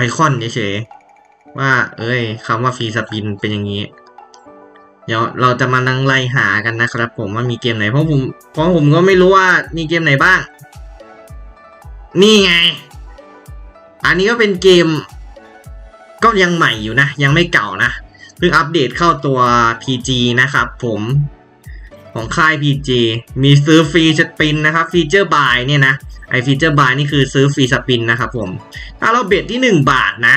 ไอคอนเฉยๆว่า เอ้ยคำว่าฟรีสปินเป็นอย่างนี้ เดี๋ยวเราจะมานั่งไล่หากันนะครับ ผมว่ามีเกมไหนเพราะผมเพราะผมก็ไม่รู้ว่ามีเกมไหนบ้าง นี่ไง อันนี้ก็เป็นเกม ก็ยังใหม่อยู่นะ ยังไม่เก่านะเพิ่งอัปเดตเข้าตัว PG นะครับ ผมของค่าย PG มีซื้อฟรีสปินนะครับ ฟีเจอร์บายเนี่ยนะ ไอฟีเจอร์บายนี่คือซื้อฟรีสปินนะครับผม ถ้าเราเบ็ดที่ 1 บาทนะ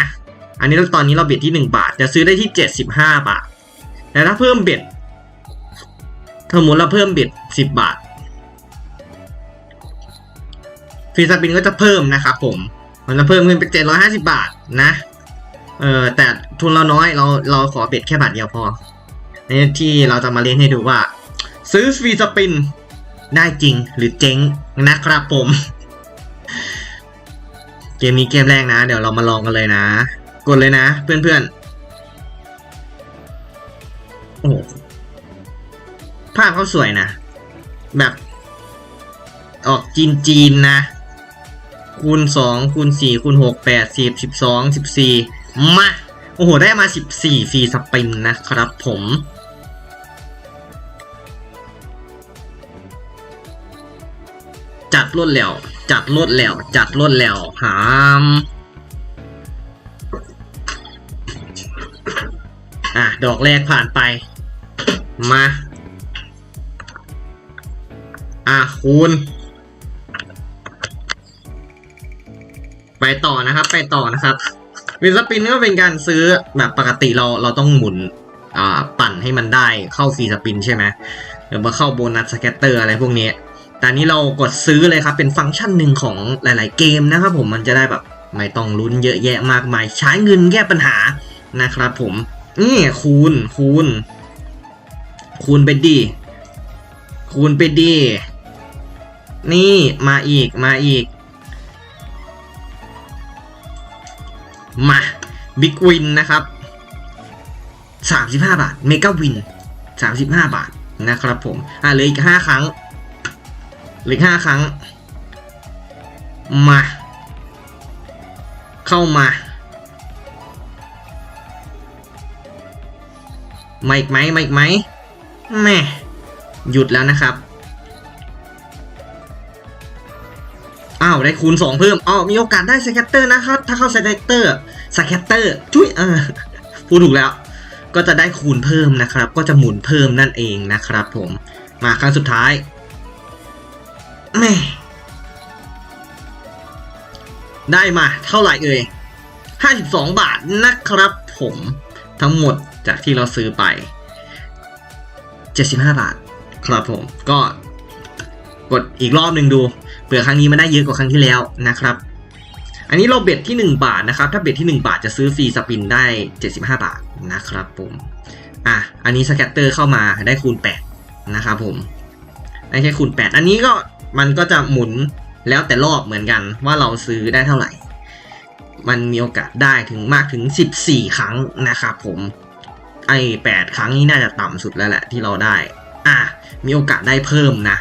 อันนี้เราตอนนี้เราเบ็ดที่ 1 บาท จะซื้อได้ที่ 75 บาท แต่ถ้าเพิ่มเบ็ดสมมติเราเพิ่มเบ็ด 10 บาทฟรีสปินก็จะเพิ่มนะครับผม มันจะเพิ่มขึ้นเป็น 750 บาทนะ เออแต่ทุนเราน้อยเราเราขอเบ็ดแค่บาทเดียวพอนี่ที่เราจะมาเล่นให้ดูว่า ซื้อฟรีสปินได้จริงหรือเจ๊งนะครับผม กมนี้เกมแรกนะ เดี๋ยวเรามาลองกันเลยนะ กดเลยนะ เพื่อนๆ โอ้โหภาพเขาสวยนะ แบบ ออกจีนจีนๆนะ คูณสองคูณสี่คูณหกแปดสิบสิบสองสิบสี่มา โอ้โห ได้มาสิบสี่ฟรีสปินนะครับผมจัดรวดแล้ว จัดรวดแล้ว จัดรวดแล้วหามอะ ดอกแรกผ่านไป มา อะ คูณ ไปต่อนะครับ ไปต่อนะครับ วินสปินก็เป็นการซื้อแบบปกติเราเราต้องหมุน อ่า ปั่นให้มันได้เข้าฟรีสปินใช่ไหมหรือมาเข้าโบนัสสแกตเตอร์อะไรพวกนี้ แต่อันนี้เรากดซื้อเลยครับ เป็นฟังก์ชันหนึ่งของหลาย ๆ เกมนะครับผมมันจะได้แบบไม่ต้องลุ้นเยอะแยะมากมาย ใช้เงินแก้ปัญหานะครับผมนี่คูณคูณ คูณไปดี คูณไปดี นี่มาอีกมาอีก มาบิ๊กวินนะครับ 35 บาทเมกาวิน 35 บาทนะครับผม อะเหลืออีก 5 ครั้ง หลือห้าครั้ง มา เข้ามา มาอีกไหมมาอีกไหมแม่หยุดแล้วนะครับ อ้าว ได้คูณ 2 เพิ่มอ๋อมีโอกาสได้สแคตเตอร์นะครับ ถ้าเข้าสแคตเตอร์สแคตเตอร์จุ้ยเออพูดถูกแล้ว ก็จะได้คูณเพิ่มนะครับ ก็จะหมุนเพิ่มนั่นเองนะครับผม มาครั้งสุดท้าย แม่ได้มาเท่าไหร่เอ่ย52 บาทนะครับผมทั้งหมดจากที่เราซื้อไป 75 บาท ครับผมก็กดอีกรอบหนึ่งดูเผื่อครั้งนี้มันได้เยอะกว่าครั้งที่แล้วนะครับ อันนี้เราเบ็ดที่ 1 บาทนะครับ ถ้าเบ็ดที่ 1 บาทจะซื้อฟรีสปินได้ 75 บาทนะครับผมอะอันนี้สแกตเตอร์เข้ามาได้คูณ 8 นะครับผมได้แค่คูณ 8 อันนี้ก็ มันก็จะหมุนแล้วแต่รอบเหมือนกันว่าเราซื้อได้เท่าไหร่ มันมีโอกาสได้ถึงมากถึง 14 ครั้งนะครับผม ไอ้ 8 ครั้งนี้น่าจะต่ำสุดแล้วแหละที่เราได้ อะ มีโอกาสได้เพิ่มนะ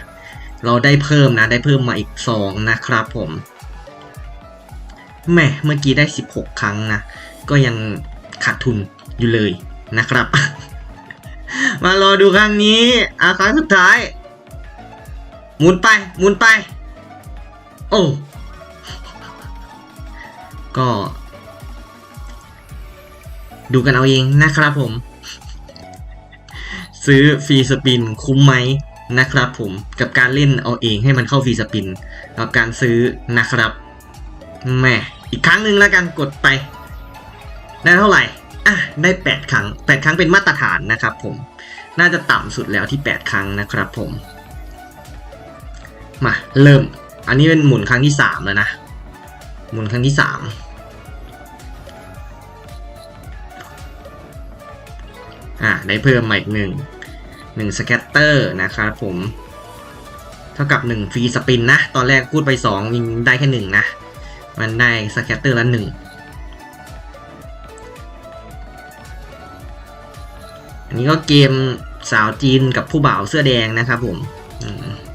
เราได้เพิ่มนะ ได้เพิ่มมาอีก 2 นะครับผม แม่เมื่อกี้ได้ 16 ครั้งนะ ก็ยังขาดทุนอยู่เลยนะครับ มารอดูครั้งนี้อะครั้งสุดท้าย มุนไปมุนไป โอ้ก็ ดูกันเอาเองนะครับผม ซื้อฟรีสปินคุ้มไหมนะครับผมกับการเล่นเอาเองให้มันเข้าฟรีสปินกับการซื้อนะครับแม่อีกครั้งหนึ่งแล้วกันกดไป ได้เท่าไหร่อะได้ 8 ครั้ง 8 ครั้งเป็นมาตรฐานนะครับผมน่าจะต่ำสุดแล้วที่ 8 ครั้งนะครับผม มา เริ่ม อันนี้เป็นหมุนครั้งที่สามแล้วนะ หมุนครั้งที่สามอะ ได้เพิ่มมาอีกหนึ่งหนึ่งสแกตเตอร์นะครับผม เท่ากับหนึ่งฟรีสปินนะ ตอนแรกพูดไปสองยิงได้แค่หนึ่งนะ มันได้สแกตเตอร์ละหนึ่งอันนี้ก็เกมสาวจีนกับผู้บ่าวเสื้อแดงนะครับผมม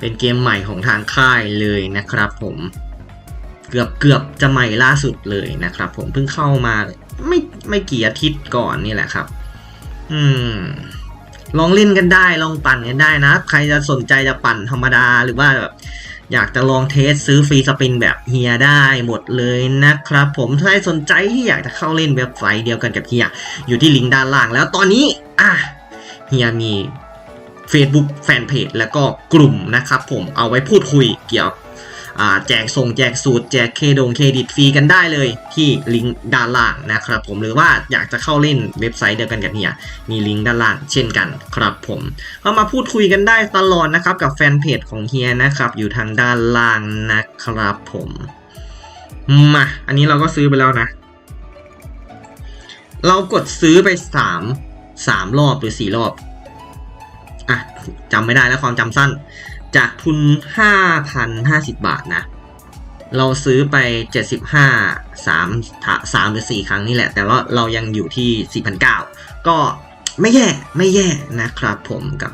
เป็นเกมใหม่ของทางค่ายเลยนะครับผมเกือบเกือบจะใหม่ล่าสุดเลยนะครับผมเพิ่งเข้ามาไม่ไม่กี่อาทิตย์ก่อนนี่แหละครับ อืม ลองเล่นกันได้ลองปั่นกันได้นะ ใครจะสนใจจะปั่นธรรมดาหรือว่าแบบอยากจะลองเทสซื้อฟรีสปินแบบเฮียได้หมดเลยนะครับ ผมถ้าใครสนใจที่อยากจะเข้าเล่นเว็บไซต์เดียวกันกับเฮียอยู่ที่ลิงก์ด้านล่างแล้วตอนนี้ อะเฮียมี Facebook แฟนเพจแล้วก็กลุ่มนะครับผมเอาไว้พูดคุยเกี่ยวแจกส่งแจกสูตร แจกเคดงเครดิตฟรีกันได้เลยที่ลิงก์ด้านล่างนะครับผมหรือว่าอยากจะเข้าเล่นเว็บไซต์เดียวกันกับเฮียมีลิงก์ด้านล่างเช่นกันครับผมเข้ามาพูดคุยกันได้ตลอดนะครับกับแฟนเพจของเฮียนะครับอยู่ทางด้านล่างนะครับผมมาอันนี้เราก็ซื้อไปแล้วนะ เรากดซื้อไปสามสามรอบหรือสี่รอบ อะจำไม่ได้แล้วความจำสั้น จากทุน 5,050 บาทนะ เราซื้อไป 75 3 3หรือ 4 ครั้งนี่แหละ แต่ว่าเรายังอยู่ที่ 4,900ก็ไม่แย่ไม่แย่นะครับผมกับ